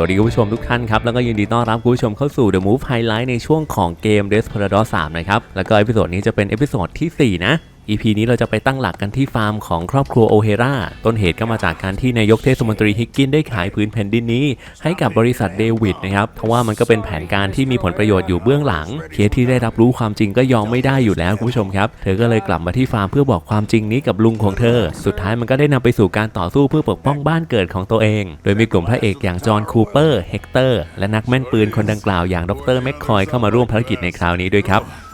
วัสดีคุณผู้ชมทุกท่านครับ แล้วก็ยินดีต้อนรับคุณผู้ชมเข้าสู่ The Move Highlight ในช่วงของเกม Desperado 3นะครับ แล้วก็เอพิโซดนี้จะเป็นเอพิโซดที่ 4 นะ EP นี้เราจะไปตั้งหลักกันที่ฟาร์มของครอบครัวโอเฮราต้นเหตุก็มาจากการที่นายกเทศมนตรีฮิกกินได้ขายพื้นแผ่นดินนี้ ให้กับบริษัทเดวิดนะครับเพราะว่ามันก็เป็นแผนการที่มีผลประโยชน์อยู่เบื้องหลัง เคสที่ได้รับรู้ความจริงก็ยอมไม่ได้อยู่แล้วคุณผู้ชมครับ เธอก็เลยกลับมาที่ฟาร์มเพื่อบอกความจริงนี้กับลุงของเธอ สุดท้ายมันก็ได้นำไปสู่การต่อสู้เพื่อปกป้องบ้านเกิดของตัวเอง โดยมีกลุ่มพระเอกอย่างจอห์นคูเปอร์เฮกเตอร์และนักแม่นปืนคนดังกล่าวอย่างดรแมคคอยเข้ามาร่วมภารกิจในคราวนี้ด้วยครับ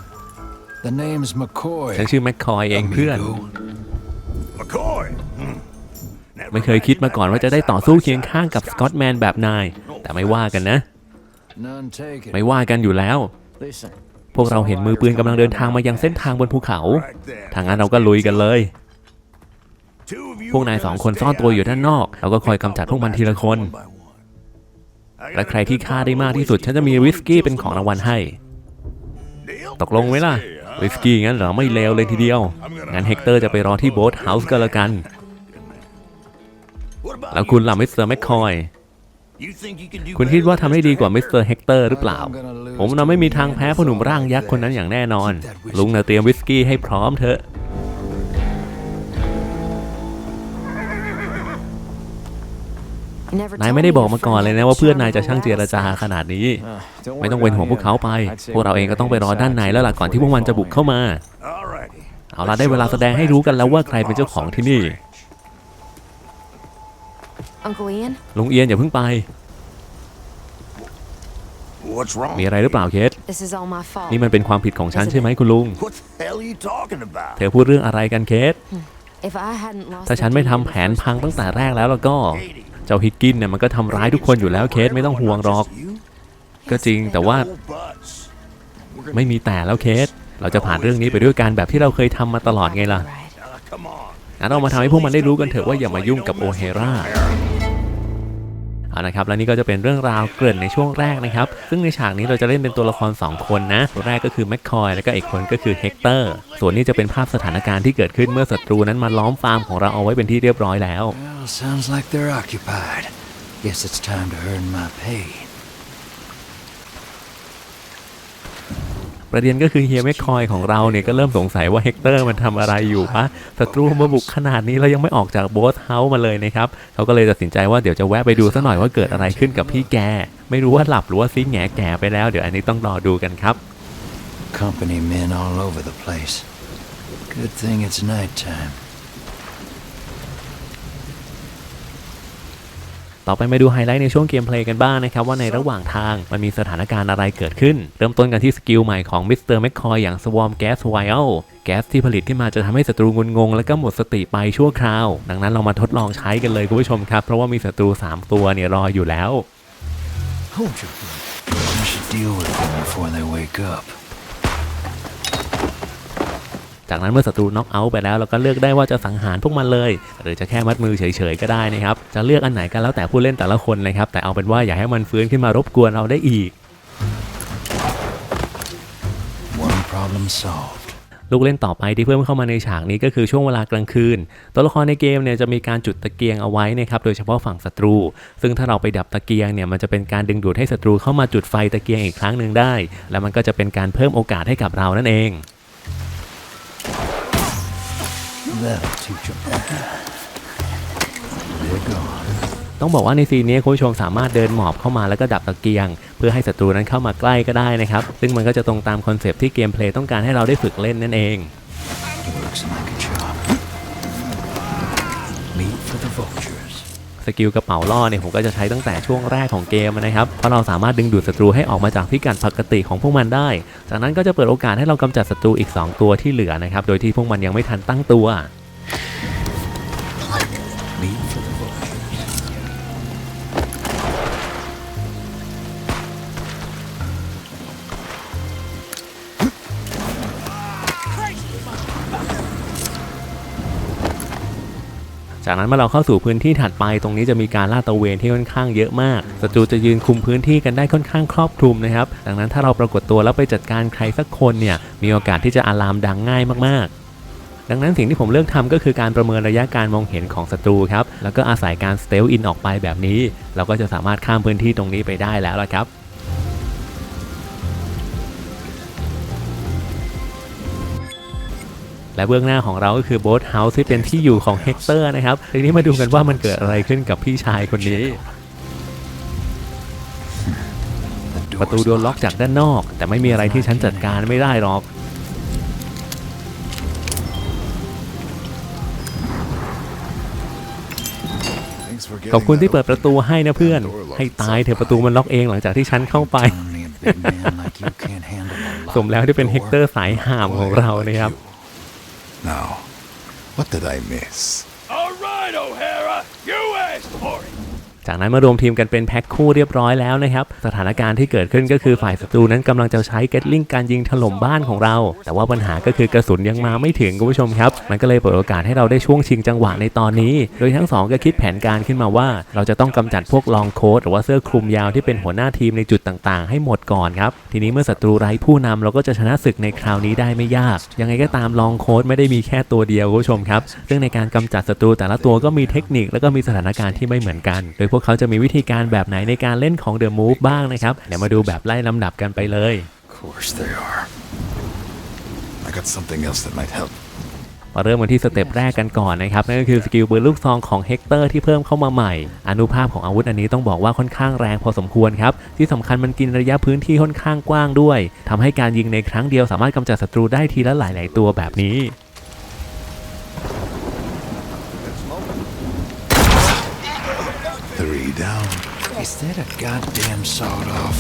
The name's McCoy. ฉันชื่อแมคคอยเองเพื่อน McCoy. ไม่เคยคิดมาก่อนว่าจะได้ต่อสู้เคียงข้างกับสกอตแมนแบบนาย แต่ไม่ว่ากันนะ None taken. ไม่ว่ากันอยู่แล้ว Listen, พวกเราเห็นมือปืนกำลังเดินทางมายังเส้นทางบนภูเขา Right there. ทางนั้นเราก็ลุยกันเลย Two of you พวกนายสองคนซ่อนตัวอยู่ด้านนอก เราก็คอยกำจัดพวกมันทีละคน one by one. และใครที่ฆ่าได้มากที่สุด ฉันจะมีวิสกี้เป็นของรางวัลให้ Deal? ตกลงไหมล่ะ วิสกี้งั้นเหรอไม่เลวเลยทีเดียว งั้นเฮกเตอร์จะไปรอที่โบ๊ทเฮาส์ก็แล้วกัน แล้วคุณล่ะมิสเตอร์แมคคอย คุณคิดว่าทำได้ดีกว่ามิสเตอร์เฮกเตอร์หรือเปล่า ผมน่ะไม่มีทางแพ้พ่อหนุ่มร่างยักษ์คนนั้นอย่างแน่นอน ลุงน่ะเตรียมวิสกี้ให้พร้อมเถอะ นายไม่ได้บอกมาก่อนเลยนะว่าเพื่อนนายจะช่างเจรจาขนาดนี้ ไม่ต้องเป็นห่วงพวกเขาไป พวกเราเองก็ต้องไปรอด้านในแล้วล่ะก่อนที่พวกมันจะบุกเข้ามา Alrighty. เอาล่ะได้เวลาแสดงให้รู้กันแล้วว่าใครเป็นเจ้าของที่นี่ Uncle Ian? ลุงเอียนอย่าเพิ่งไป What's wrong? มีอะไรหรือเปล่าเคส This is all my fault. นี่มันเป็นความผิดของฉันใช่ไหมคุณลุง What the hell are you talking about? เธอพูดเรื่องอะไรกันเคส If I hadn't lost ถ้าฉัน the ไม่ deed ทำ in the แผน first พังตั้ง place, แต่แรกแล้วแล้วก็ Katie. เจ้าฮิกกินเนี่ยมันก็ทำร้ายทุกคนอยู่แล้วเคสไม่ต้องห่วงหรอก ก็จริงแต่ว่าไม่มีแต่แล้วเคส เราจะผ่านเรื่องนี้ไปด้วยกันแบบที่เราเคยทำมาตลอดไงล่ะงั้นเรามาทำให้พวกมันได้รู้กันเถอะว่าอย่ามายุ่งกับโอเฮรา เอานะครับและนี่ก็จะเป็นเรื่องราวเกริ่นในช่วงแรกนะครับ ซึ่งในฉากนี้เราจะเล่นเป็นตัวละคร 2 คนนะตัวแรกก็คือแมคคอยแล้วก็อีกคนก็คือเฮกเตอร์ส่วนนี้จะเป็นภาพสถานการณ์ที่เกิดขึ้นเมื่อศัตรูนั้นมาล้อมฟาร์มของเราเอาไว้เป็นที่เรียบร้อยแล้ว Well, sounds like they're occupied. Guess it's time to earn my pay. ประเด็นก็คือเฮียแมคคอยของเราเนี่ยก็เริ่มสงสัยว่าเฮกเตอร์มันทำอะไรอยู่วะศัตรูมาบุกขนาดนี้เรายังไม่ออกจากโบสเฮาส์มาเลยนะครับเขาก็เลยตัดสินใจว่าเดี๋ยวจะแวะไปดูสักหน่อยว่าเกิดอะไรขึ้นกับพี่แก ไม่รู้ว่าหลับหรือว่าซิงแงแก่ไปแล้วเดี๋ยวอันนี้ต้องรอดูกันครับ Company men all over the place. Good thing it's nighttime. ต่อไปมาดูไฮไลท์ในช่วงเกมเพลย์กันบ้างนะครับว่าในระหว่างทางมันมีสถานการณ์อะไรเกิดขึ้น เริ่มต้นกันที่สกิลใหม่ของมิสเตอร์แมคคอยอย่าง Swarm Gas Vial แก๊สที่ผลิตขึ้นมาจะทำให้ศัตรูงุนงง และก็หมดสติไปชั่วคราว ดังนั้นเรามาทดลองใช้กันเลยคุณผู้ชมครับ เพราะว่ามีศัตรู 3 ตัวเนี่ยรออยู่แล้ว Hold your breath. I should deal with them before they wake up. จากนั้นเมื่อศัตรูน็อกเอาท์ไปแล้วเราก็เลือกได้ว่าจะสังหารพวกมันเลย หรือจะแค่มัดมือเฉยๆก็ได้นะครับจะเลือกอันไหนกันแล้วแต่ผู้เล่นแต่ละคนนะครับแต่เอาเป็นว่าอย่าให้มันฟื้นขึ้นมารบกวนเราได้อีก One problem solved. ลูกเล่นต่อไปที่เพิ่มเข้ามาในฉากนี้ก็คือช่วงเวลากลางคืน ตัวละครในเกมเนี่ยจะมีการจุดตะเกียงเอาไว้นะครับโดยเฉพาะฝั่งศัตรู ซึ่งถ้าเราไปดับตะเกียงเนี่ยมันจะเป็นการดึงดูดให้ศัตรูเข้ามาจุดไฟตะเกียงอีกครั้งหนึ่งได้ แล้วมันก็จะเป็นการเพิ่มโอกาสให้กับเรานั่นเอง That'll teach them. They're gone. ต้องบอกว่าในซีนนี้คุณผู้ชมสามารถเดินหมอบเข้ามาแล้วก็ดับตะเกียง เพื่อให้ศัตรูนั้นเข้ามาใกล้ก็ได้นะครับ ซึ่งมันก็จะตรงตามคอนเซปต์ที่เกมเพลย์ต้องการให้เราได้ฝึกเล่นนั่นเอง Looks like a job. Meat for the vultures. สกิลกระเป๋าล่อเนี่ยผมก็จะใช้ตั้งแต่ช่วงแรกของเกมนะครับเพราะเราสามารถดึงดูดศัตรูให้ออกมาจากพิกัดปกติของพวกมันได้ จากนั้นก็จะเปิดโอกาสให้เรากำจัดศัตรูอีก 2 ตัวที่เหลือนะครับโดยที่พวกมันยังไม่ทันตั้งตัว จากนั้นเมื่อเราเข้าสู่พื้นที่ถัดไปตรงนี้จะมีการลาดตระเวนที่ค่อนข้างเยอะมากศัตรูจะยืนคุมพื้นที่กันได้ค่อนข้างครอบคลุมนะครับ ดังนั้นถ้าเราปรากฏตัวแล้วไปจัดการใครสักคนเนี่ยมีโอกาสที่จะอะลามดังง่ายมากๆดังนั้นสิ่งที่ผมเลือกทำก็คือการประเมินระยะการมองเห็นของศัตรูครับ แล้วก็อาศัยการสเตลอินออกไปแบบนี้ เราก็จะสามารถข้ามพื้นที่ตรงนี้ไปได้แล้วละครับ และเบื้องหน้าของเราก็คือโบ๊ทเฮาส์ที่เป็นที่อยู่ของเฮกเตอร์นะครับทีนี้มาดูกันว่ามันเกิดอะไรขึ้นกับพี่ชายคนนี้ The ประตู door's โดนล็อกจากด้านนอก แต่ไม่มีอะไรที่ฉันจัดการไม่ได้หรอก Thanks for ขอบ getting คุณที่ that เปิดประตูให้นะเพื่อน ให้ตายเถอะประตูมันล็อกเองหลังจากที่ฉันเข้าไป Only a big man like you can't handle a locked สมแล้วที่เป็นเฮกเตอ door. ร์สายห่ามของเรานะครับ Now, what did I miss? All right, O'Hara. You asked for it. จากนั้นมารวมทีมกันเป็นแพ็คคู่เรียบร้อยแล้วนะครับ สถานการณ์ที่เกิดขึ้นก็คือฝ่ายศัตรูนั้นกำลังจะใช้เกตลิงการยิงถล่มบ้านของเรา แต่ว่าปัญหาก็คือกระสุนยังมาไม่ถึงคุณผู้ชมครับ มันก็เลยเปิดโอกาสให้เราได้ช่วงชิงจังหวะในตอนนี้ โดยทั้งสองก็คิดแผนการขึ้นมาว่า เราจะต้องกำจัดพวกลองโค้ดหรือว่าเสื้อคลุมยาวที่เป็นหัวหน้าทีมในจุดต่างๆ ให้หมดก่อนครับ ทีนี้เมื่อศัตรูไร้ผู้นำเราก็จะชนะศึกในคราวนี้ได้ไม่ยาก ยังไงก็ตามลองโค้ดไม่ได้มีแค่ตัวเดียวคุณผู้ชมครับ ซึ่งในการกำจัดศัตรูแต่ละตัวก็มีเทคนิคแล้วก็มีสถานการณ์ที่ไม่เหมือนกัน โดยพวกเขาจะมีวิธีการแบบไหนในการเล่นของ The Move บ้างนะครับ เดี๋ยวมาดูแบบไล่ลำดับกันไปเลย Of course they are. I got something else that might help. มาเริ่มกันที่สเต็ปแรกกันก่อนนะครับ นั่นก็คือสกิลปืนลูกซองของเฮกเตอร์ที่เพิ่มเข้ามาใหม่ อนุภาพของอาวุธอันนี้ต้องบอกว่าค่อนข้างแรงพอสมควรครับ ที่สำคัญมันกินระยะพื้นที่ค่อนข้างกว้างด้วยทำให้การยิงในครั้งเดียวสามารถกำจัดศัตรูได้ทีละหลาย ๆ ตัวแบบนี้ down. Is that a goddamn sawed off?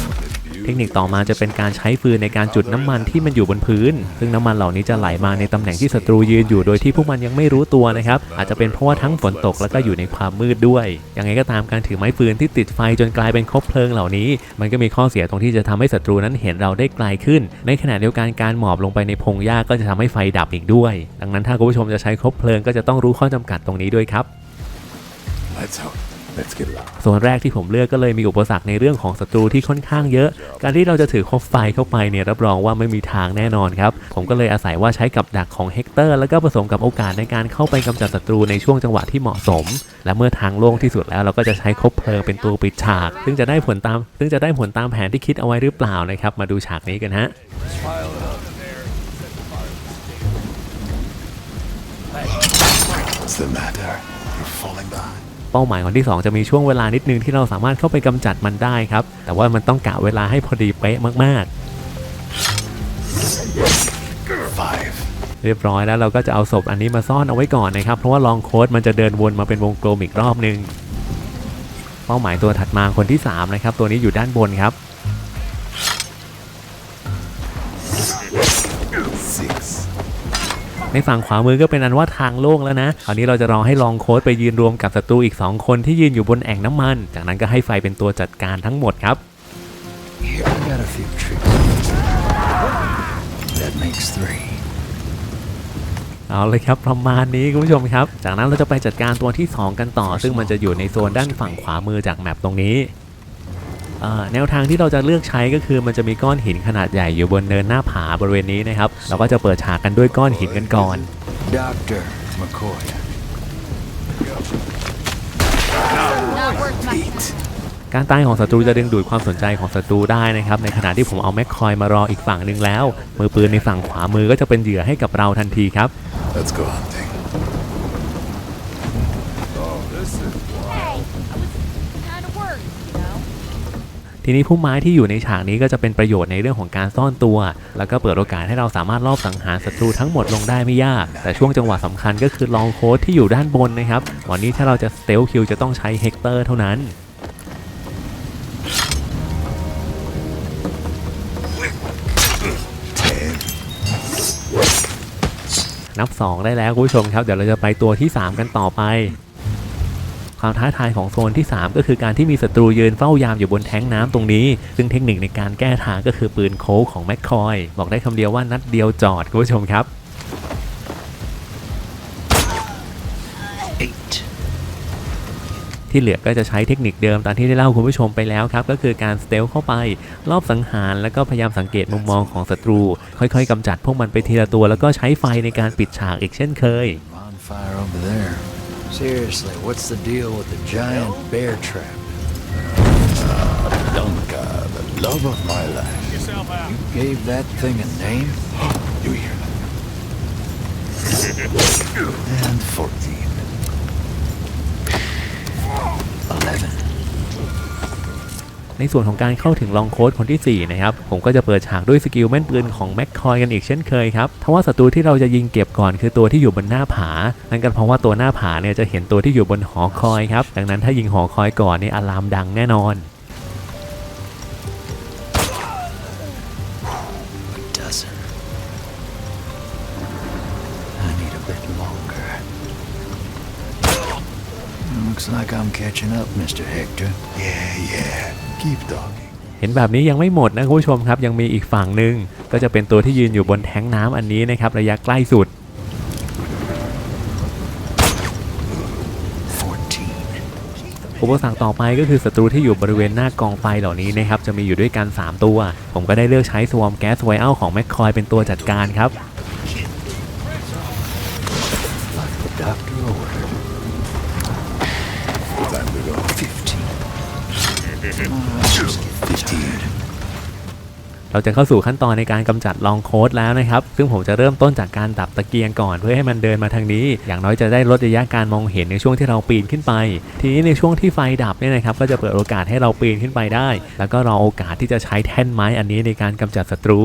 เทคนิคต่อมาจะเป็นการใช้ฟืนในการจุดน้ำมันที่มันอยู่บนพื้น ซึ่งน้ำมันเหล่านี้จะไหลมาในตำแหน่งที่ศัตรูยืนอยู่โดยที่พวกมันยังไม่รู้ตัวนะครับ อาจจะเป็นเพราะว่าทั้งฝนตกแล้วก็อยู่ในความมืดด้วย ยังไงก็ตามการถือไม้ฟืนที่ติดไฟจนกลายเป็นคบเพลิงเหล่านี้ มันก็มีข้อเสียตรงที่จะทำให้ศัตรูนั้นเห็นเราได้ไกลขึ้น ในขณะเดียวกันการหมอบลงไปในพงหญ้าก็จะทำให้ไฟดับอีกด้วย ดังนั้นถ้าคุณผู้ชมจะใช้คบเพลิงก็จะต้องรู้ข้อจำกัดตรงนี้ด้วยครับ Lights out. Let's get loud. ส่วนแรกที่ผมเลือกก็เลยมีอุปสรรคในเรื่องของศัตรูที่ค่อนข้างเยอะ การที่เราจะถือคบไฟเข้าไปเนี่ยรับรองว่าไม่มีทางแน่นอนครับ ผมก็เลยอาศัยว่าใช้กับดักของเฮกเตอร์ แล้วก็ผสมกับโอกาสในการเข้าไปกำจัดศัตรูในช่วงจังหวะที่เหมาะสม และเมื่อทางโล่งที่สุดแล้วเราก็จะใช้คบเพลิงเป็นตัวปิดฉาก ซึ่งจะได้ผลตาม ซึ่งจะได้ผลตามแผนที่คิดเอาไว้หรือเปล่านะครับ มาดูฉากนี้กันฮะ What's the matter? You're falling behind. เป้าหมายของที่ 2 จะมีช่วงเวลานิดนึงที่เราสามารถเข้าไปกำจัดมันได้ครับ แต่ว่ามันต้องกะเวลาให้พอดีเป๊ะมากๆ Five. เรียบร้อยแล้วเราก็จะเอาศพอันนี้มาซ่อนเอาไว้ก่อนนะครับ เพราะว่าลองโค้ดมันจะเดินวนมาเป็นวงกลมอีกรอบนึง เป้าหมายตัวถัดมาคนที่3นะครับตัวนี้อยู่ด้านบนครับ ในฝั่งขวามือก็เป็นอันว่าทางโล่งแล้วนะคราวนี้เราจะรอให้ลองโค้ดไปยืนรวมกับศัตรูอีก 2 คนที่ยืนอยู่บนแอ่งน้ำมัน จากนั้นก็ให้ไฟเป็นตัวจัดการทั้งหมดครับ Here, I got a few tricks. That makes three. เอาเลยครับประมาณนี้คุณผู้ชมครับ จากนั้นเราจะไปจัดการตัวที่ 2 กันต่อ ซึ่งมันจะอยู่ในโซนด้านฝั่งขวามือจากแมปตรงนี้เอ่อ แนวทางที่เราจะเลือกใช้ก็คือมันจะมีก้อนหินขนาดใหญ่อยู่บนเนินหน้าผาบริเวณนี้นะครับเราก็จะเปิดฉากกันด้วยก้อนหินกันก่อน Dr. McCoy. Eight. การตายของศัตรูจะดึงดูดความสนใจของศัตรูได้นะครับในขณะที่ผมเอาแม็กคอยมารออีกฝั่งหนึ่งแล้ว มือปืนในฝั่งขวามือก็จะเป็นเหยื่อให้กับเราทันทีครับ Let's go hunting. ทีนี้ผู้ไม้ที่อยู่ในฉากนี้ก็จะเป็นประโยชน์ในเรื่องของการซ่อนตัว แล้วก็เปิดโอกาสให้เราสามารถลอบสังหารศัตรูทั้งหมดลงได้ไม่ยาก แต่ช่วงจังหวะสำคัญก็คือลองโค้ดที่อยู่ด้านบนนะครับ วันนี้ถ้าเราจะสเตลคิวจะต้องใช้เฮกเตอร์เท่านั้นนับ 2 ได้แล้วคุณผู้ชมครับ เดี๋ยวเราจะไปตัวที่ 3 กันต่อไป ความท้าทายของโซนที่ 3 ก็คือการที่มีศัตรูยืนเฝ้ายามอยู่บนแท้งน้ำตรงนี้ ซึ่งเทคนิคในการแก้ทางก็คือปืนโค้กของแมคคอย บอกได้คำเดียวว่านัดเดียวจอดคุณผู้ชมครับ Eight. ทีที่เหลือก็จะใช้เทคนิคเดิมตามที่ได้เล่าคุณผู้ชมไปแล้วครับ ก็คือการสเตลเข้าไปรอบสังหาร แล้วก็พยายามสังเกตมุมมองของศัตรู ค่อยๆกำจัดพวกมันไปทีละตัว แล้วก็ใช้ไฟในการปิดฉากอีกเช่นเคย Bonfire over there. Seriously, what's the deal with the giant bear trap? Dunka, the love of my life. Yourself out. Gave that thing a name? You hear that? and 14. 11. ในส่วนของการเข้าถึงลองโค้ดคนที่ 4 นะครับ ผมก็จะเปิดฉากด้วยสกิลแม่นปืนของแม็กคอยกันอีกเช่นเคยครับทว่าศัตรูที่เราจะยิงเก็บก่อนคือตัวที่อยู่บนหน้าผา นั่นก็เพราะว่าตัวหน้าผาเนี่ยจะเห็นตัวที่อยู่บนหอคอยครับ ดังนั้นถ้ายิงหอคอยก่อนนี่อะลามดังแน่นอน Looks like I'm catching up, Mr. Hector. Yeah, yeah. Keep talking. เห็นแบบนี้ยังไม่หมดนะคุณผู้ชมครับ ยังมีอีกฝั่งหนึ่งก็จะเป็นตัวที่ยืนอยู่บนแท้งน้ำอันนี้นะครับ ระยะใกล้สุด 14. อุปสรรคต่อไปก็คือศัตรูที่อยู่บริเวณหน้ากองไฟเหล่านี้นะครับ จะมีอยู่ด้วยกัน 3 ตัว ผมก็ได้เลือกใช้สวอมแก๊สไวอัลของแมคคอยเป็นตัวจัดการครับ เราจะเข้าสู่ขั้นตอนในการกำจัดลองโค้ดแล้วนะครับ ซึ่งผมจะเริ่มต้นจากการดับตะเกียงก่อนเพื่อให้มันเดินมาทางนี้ อย่างน้อยจะได้ลดระยะการมองเห็นในช่วงที่เราปีนขึ้นไป ทีนี้ในช่วงที่ไฟดับเนี่ยนะครับก็จะเปิดโอกาสให้เราปีนขึ้นไปได้ แล้วก็รอโอกาสที่จะใช้แท่นไม้อันนี้ในการกำจัดศัตรู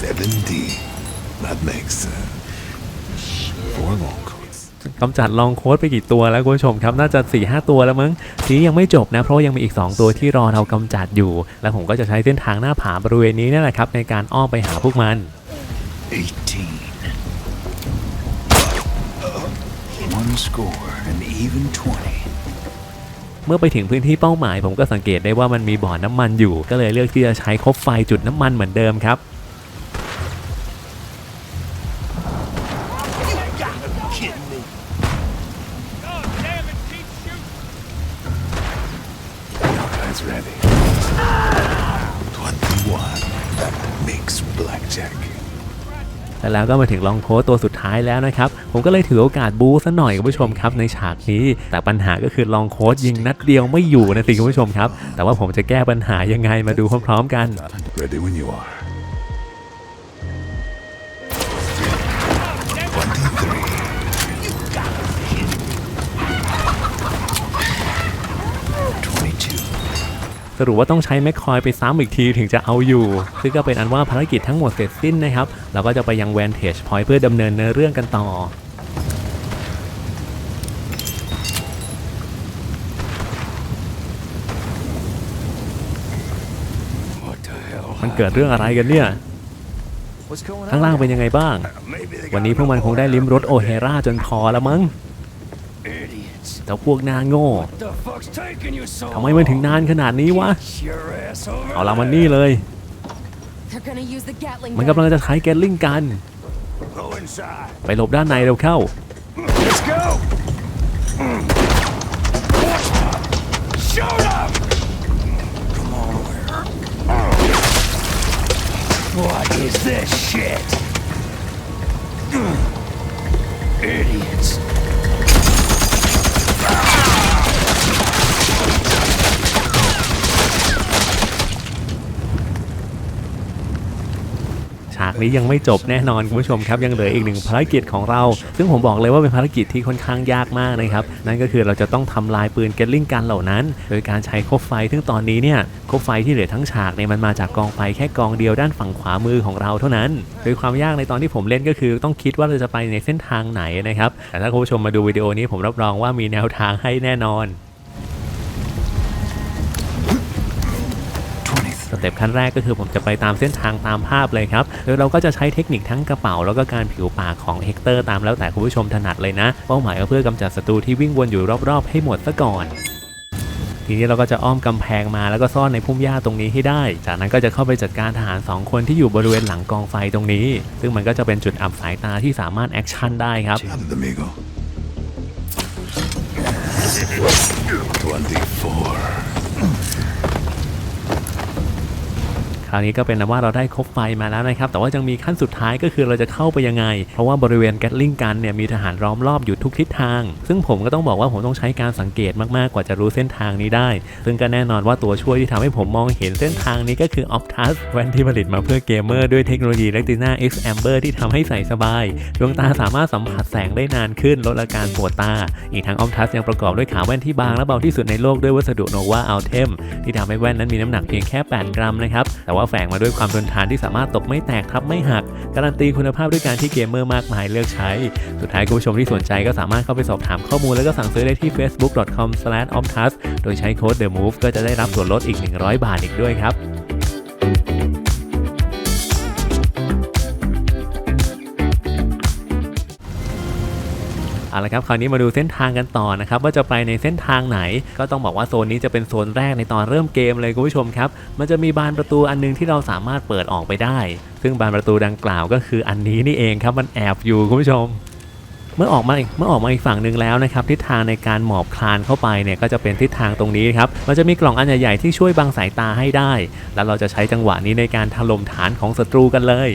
Seventeen. That makes sense. Four long coats. กำจัดลองโค้ดไปกี่ตัวแล้วคุณผู้ชมครับ น่าจะ4ี่หตัวแล้วมั้งทีนี้ยังไม่จบนะ เพราะว่ายังมีอีก 2 ตัวที่รอเรากำจัดอยู่ แล้วผมก็จะใช้เส้นทางหน้าผาบริเวณนี้นี่แหละครับ ในการอ้อมไปหาพวกมัน 18. One score, an even 20. เมื่อไปถึงพื้นที่เป้าหมาย ผมก็สังเกตได้ว่ามันมีบ่อน้ำมันอยู่ ก็เลยเลือกที่จะใช้คบไฟจุดน้ำมันเหมือนเดิมครับ แล้วก็มาถึงลองโค้ดตัวสุดท้ายแล้วนะครับ ผมก็เลยถือโอกาสบูซะหน่อยคุณผู้ชมครับในฉากนี้ แต่ปัญหาก็คือลองโค้ดยิงนัดเดียวไม่อยู่นะสิคุณผู้ชมครับ แต่ว่าผมจะแก้ปัญหายังไงมาดูพร้อมๆกัน Ready when you are. สรุปว่าต้องใช้แมคคอยไปซ้ำอีกทีถึงจะเอาอยู่ ซึ่งก็เป็นอันว่าภารกิจทั้งหมดเสร็จสิ้นนะครับ เราก็จะไปยังแวนเทจพอยต์เพื่อดำเนินเนื้อเรื่องกันต่อมันเกิดเรื่องอะไรกันเนี่ย ข้างล่างเป็นยังไงบ้าง วันนี้พวกมันคงได้ลิ้มรสโอเฮราจนพอแล้วมั้ง จ้าพวกนางโง่ทำไมมันถึงนานขนาดนี้วะ เอาละมันนี่เลย มันกำลังจะใช้แกลลิงกัน ไปหลบด้านในเร็วเข้า What is this shit? นี้ยังไม่จบแน่นอนคุณผู้ชมครับยังเหลืออีกหนึ่งภารกิจของเรา ซึ่งผมบอกเลยว่าเป็นภารกิจที่ค่อนข้างยากมากนะครับนั่นก็คือเราจะต้องทำลายปืนเกตลิงกันเหล่านั้น โดยการใช้คบไฟซึ่งตอนนี้เนี่ยคบไฟที่เหลือทั้งฉากเนี่ยมันมาจากกองไฟแค่กองเดียวด้านฝั่งขวามือของเราเท่านั้น โดยความยากในตอนที่ผมเล่นก็คือต้องคิดว่าเราจะไปในเส้นทางไหนนะครับแต่ถ้าคุณผู้ชมมาดูวิดีโอนี้ผมรับรองว่ามีแนวทางให้แน่นอน เต็ปขั้นแรกก็คือผมจะไปตามเส้นทางตามภาพเลยครับโดยเราก็จะใช้เทคนิคทั้งกระเป๋า แล้วก็การผิวปากของเฮกเตอร์ตามแล้วแต่คุณผู้ชมถนัดเลยนะเป้าหมายก็เพื่อกำจัดศัตรูที่วิ่งวนอยู่รอบๆ ให้หมดซะก่อนทีนี้เราก็จะอ้อมกำแพงมาแล้วก็ซ่อนในพุ่มหญ้าตรงนี้ให้ได้ จากนั้นก็จะเข้าไปจัดการทหาร 2 คนที่อยู่บริเวณหลังกองไฟตรงนี้ ซึ่งมันก็จะเป็นจุดอับสายตาที่สามารถแอคชั่นได้ครับ How did amigo? 24. คราวนี้ก็เป็นนว่าเราได้ครบไฟมาแล้วนะครับ แต่ว่ายังมีขั้นสุดท้ายก็คือเราจะเข้าไปยังไง เพราะว่าบริเวณแกตลิงกันเนี่ยมีทหารล้อมรอบอยู่ทุกทิศทาง ซึ่งผมก็ต้องบอกว่าผมต้องใช้การสังเกตมากๆกว่าจะรู้เส้นทางนี้ได้ ซึ่งก็แน่นอนว่าตัวช่วยที่ทำให้ผมมองเห็นเส้นทางนี้ก็คือ Optus แว่นที่ผลิตมาเพื่อเกมเมอร์ด้วยเทคโนโลยี Retina X Amber ที่ทำให้ใส่สบายดวงตาสามารถสัมผัสแสงได้นานขึ้นลดอาการปวดตา อีกทั้ง Optus ยังประกอบด้วยขาแว่นที่บางและเบาที่สุดในโลกด้วยวัสดุ Nova Ultem ที่ทำให้แว่นนั้นมีน้ำหนักเพียงแค่ 8 กรัมนะครับแต่ว่าแฝงมาด้วยความทนทานที่สามารถตกไม่แตกทับไม่หัก การันตีคุณภาพด้วยการที่เกมเมอร์มากมายเลือกใช้ สุดท้ายคุณผู้ชมที่สนใจก็สามารถเข้าไปสอบถามข้อมูลแล้วก็สั่งซื้อได้ที่ facebook.com/optus โดยใช้โค้ด the move ก็จะได้รับส่วนลดอีก 100 บาทอีกด้วยครับ เอาละครับคราวนี้มาดูเส้นทางกันต่อนะครับว่าจะไปในเส้นทางไหน ก็ต้องบอกว่าโซนนี้จะเป็นโซนแรกในตอนเริ่มเกมเลยคุณผู้ชมครับมันจะมีบานประตูอันหนึงที่เราสามารถเปิดออกไปได้ ซึ่งบานประตูดังกล่าวก็คืออันนี้นี่เองครับมันแอบอยู่คุณผู้ชมเมื่อออกมาอีเมื่อออกมาอีกฝั่งหนึ่งแล้วนะครับทิศทางในการหมอบคลานเข้าไปเนี่ยก็จะเป็นทิศทางตรงนี้ครับมันจะมีกล่องอันใหญ่ๆที่ช่วยบังสายตาให้ได้ แล้วเราจะใช้จังหวะนี้ในการถล่มฐานของศัตรูกันเลย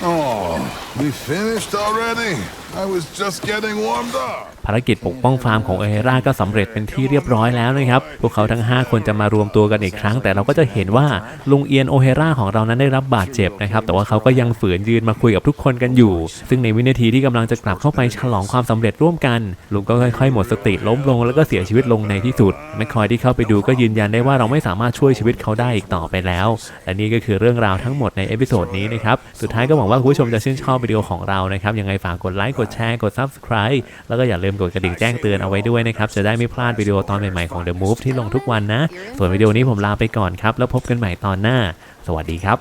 Oh, we finished already? I was just getting warmed up. ภารกิจปกป้องฟาร์มของเอเฮราก็สำเร็จเป็นที่เรียบร้อยแล้วนะครับ พวกเขาทั้ง 5 คนจะมารวมตัวกันอีกครั้ง แต่เราก็จะเห็นว่าลุงเอียนโอเฮราของเรานั้นได้รับบาดเจ็บนะครับ แต่ว่าเขาก็ยังฝืนยืนมาคุยกับทุกคนกันอยู่ ซึ่งในวินาทีที่กำลังจะกลับเข้าไปฉลองความสำเร็จร่วมกันลุงก็ค่อยๆหมดสติล้มลงแล้วก็เสียชีวิตลงในที่สุดแมคคอยที่เข้าไปดูก็ยืนยันได้ว่าเราไม่สามารถช่วยชีวิตเขาได้อีกต่อไปแล้ว และนี่ก็คือเรื่องราวทั้งหมดในเอพิโซดนี้นะครับ สุดท้ายก็หวังว่าคุณผู้ชมจะชื่นชอบวิดีโอของเรานะครับ ยังไงฝากกดไลค์ กดแชร์ กด Subscribe แล้วก็อย่าลืมกดกระดิ่งแจ้งเตือนเอาไว้ด้วยนะครับจะได้ไม่พลาดวิดีโอตอนใหม่ๆของ The Move ที่ลงทุกวันนะ ส่วนวิดีโอนี้ผมลาไปก่อนครับ แล้วพบกันใหม่ตอนหน้า สวัสดีครับ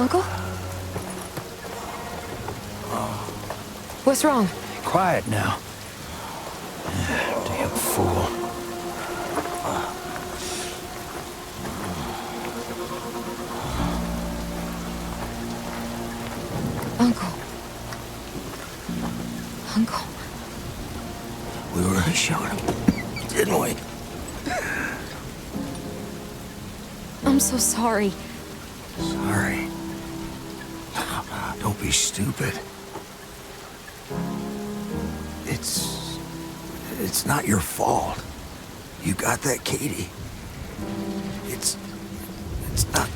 Uncle? What's wrong? Quiet now. Damn fool. Sorry. Sorry. Don't be stupid. It's. It's not your fault. You got that, Katie. It's. It's not